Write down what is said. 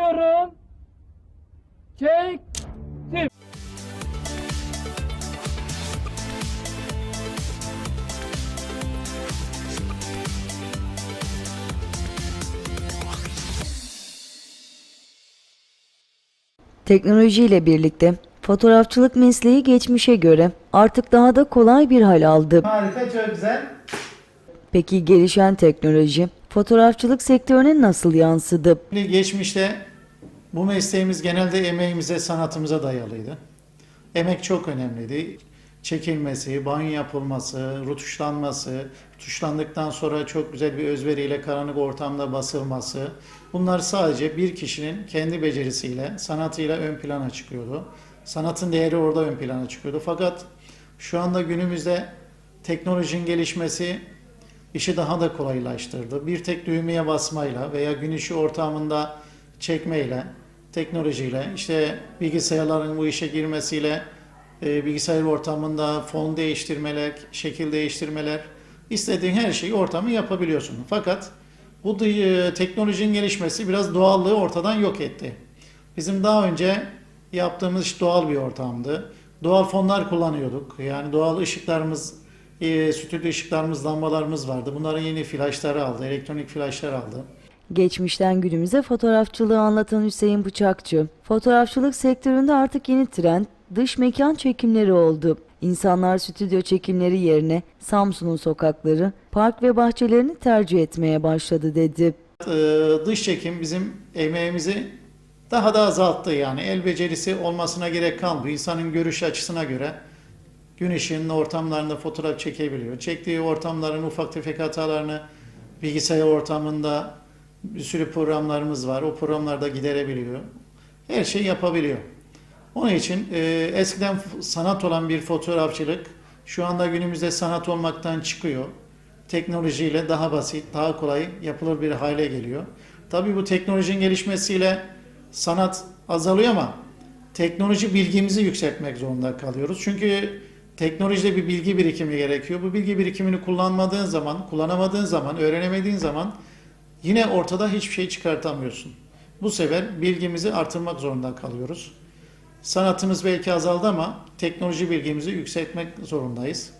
Çekiyorum. Çektim. Teknolojiyle birlikte fotoğrafçılık mesleği geçmişe göre artık daha da kolay bir hal aldı. Harika, çok güzel. Peki gelişen teknoloji fotoğrafçılık sektörüne nasıl yansıdı? Geçmişte bu mesleğimiz genelde emeğimize, sanatımıza dayalıydı. Emek çok önemliydi. Çekilmesi, banyo yapılması, rutuşlanması, rutuşlandıktan sonra çok güzel bir özveriyle karanlık ortamda basılması. Bunlar sadece bir kişinin kendi becerisiyle, sanatıyla ön plana çıkıyordu. Sanatın değeri orada ön plana çıkıyordu. Fakat şu anda günümüzde teknolojinin gelişmesi işi daha da kolaylaştırdı. Bir tek düğmeye basmayla veya gün ışığı ortamında çekmeyle, teknolojiyle, işte bilgisayarların bu işe girmesiyle e, bilgisayar ortamında fon değiştirmeler, şekil değiştirmeler, istediğin her şeyi ortamı yapabiliyorsun. Fakat bu e, teknolojinin gelişmesi biraz doğallığı ortadan yok etti. Bizim daha önce yaptığımız iş doğal bir ortamdı. Doğal fonlar kullanıyorduk. Yani doğal ışıklarımız, e, stüdyo ışıklarımız, lambalarımız vardı. Bunların yeni flaşları aldı, elektronik flaşlar aldı. Geçmişten günümüze fotoğrafçılığı anlatan Hüseyin Bıçakçı, fotoğrafçılık sektöründe artık yeni trend dış mekan çekimleri oldu. İnsanlar stüdyo çekimleri yerine Samsun'un sokakları, park ve bahçelerini tercih etmeye başladı dedi. Ee, dış çekim bizim emeğimizi daha da azalttı yani el becerisi olmasına gerek kalmıyor. İnsanın görüş açısına göre gün ışığının ortamlarında fotoğraf çekebiliyor. Çektiği ortamların ufak tefek hatalarını bilgisayar ortamında bir sürü programlarımız var. O programlarda giderebiliyor. Her şeyi yapabiliyor. Onun için e, eskiden sanat olan bir fotoğrafçılık şu anda günümüzde sanat olmaktan çıkıyor. Teknolojiyle daha basit, daha kolay yapılır bir hale geliyor. Tabii bu teknolojinin gelişmesiyle sanat azalıyor ama teknoloji bilgimizi yükseltmek zorunda kalıyoruz. Çünkü teknolojide bir bilgi birikimi gerekiyor. Bu bilgi birikimini kullanmadığın zaman, kullanamadığın zaman, öğrenemediğin zaman yine ortada hiçbir şey çıkartamıyorsun. Bu sefer bilgimizi artırmak zorunda kalıyoruz. Sanatımız belki azaldı ama teknoloji bilgimizi yükseltmek zorundayız.